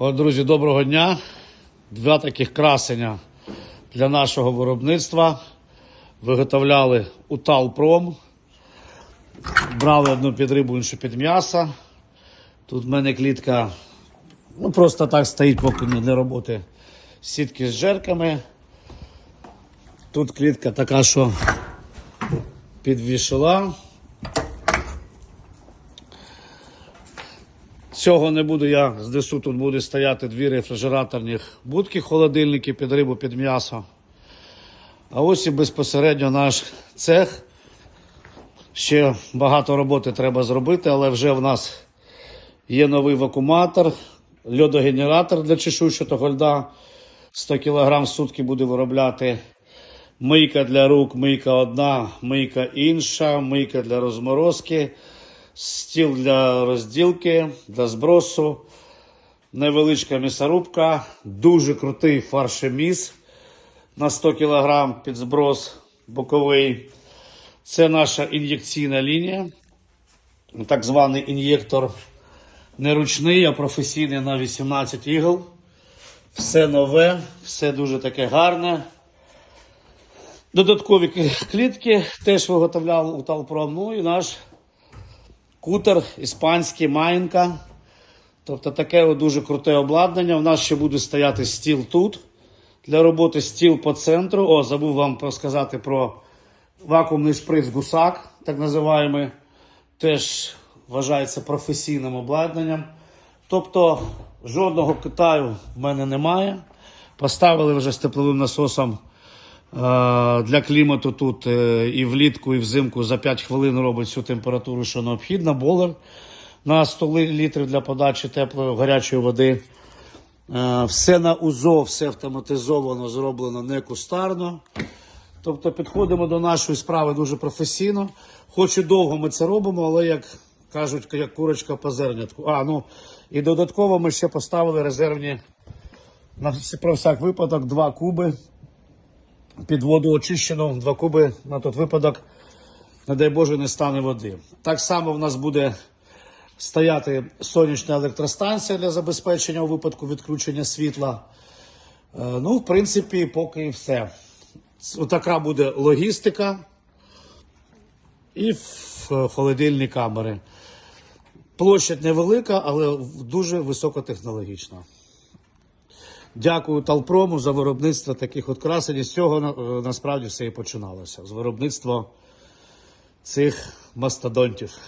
От, друзі, доброго дня. Два таких красення для нашого виробництва. Виготовляли Уталпром. Брали одну під рибу, іншу під м'ясо. Тут в мене клітка ну, просто так стоїть, поки не для роботи. Сітки з джерками. Тут клітка така, що підвішила. Цього не буду я знесу. Тут буде стояти дві рефрижераторні будки, холодильники під рибу, під м'ясо. А ось і безпосередньо наш цех. Ще багато роботи треба зробити, але вже в нас є новий вакууматор, льодогенератор для чешуйчатого льда. 100 кг в сутки буде виробляти. Мийка для рук, мийка одна, мийка інша, мийка для розморозки, стіл для розділки, для збросу, невеличка м'ясорубка, дуже крутий фаршеміс на 100 кг під зброс боковий. Це наша ін'єкційна лінія, так званий ін'єктор не ручний, а професійний на 18 ігл. Все нове, все дуже таке гарне. Додаткові клітки теж виготовляв у Талпром. Ну і наш кутер іспанський Майнка. Тобто таке дуже круте обладнання. У нас ще буде стояти стіл тут. Для роботи стіл по центру. О, забув вам розказати про вакуумний шприц гусак, так називаємо. Теж вважається професійним обладнанням. Тобто жодного Китаю в мене немає. Поставили вже з тепловим насосом для клімату тут е, і влітку, і взимку за 5 хвилин робить всю температуру, що необхідно. Болер на 100 літрів для подачі теплої гарячої води. Е, Все на УЗО, все автоматизовано, зроблено не кустарно. Тобто підходимо до нашої справи дуже професійно. Хоч і довго ми це робимо, але як кажуть, як курочка по зернятку. А, ну і додатково ми ще поставили резервні на про всяк випадок два куби під воду очищено, два куби на той випадок, не дай Боже, не стане води. Так само в нас буде стояти сонячна електростанція для забезпечення у випадку відключення світла. Е, Ну, в принципі, поки і все. Отака буде логістика і холодильні камери. Площадь невелика, але дуже високотехнологічна. Дякую Талпрому за виробництво таких от красень. І з цього е, насправді все і починалося. З виробництва цих мастодонтів.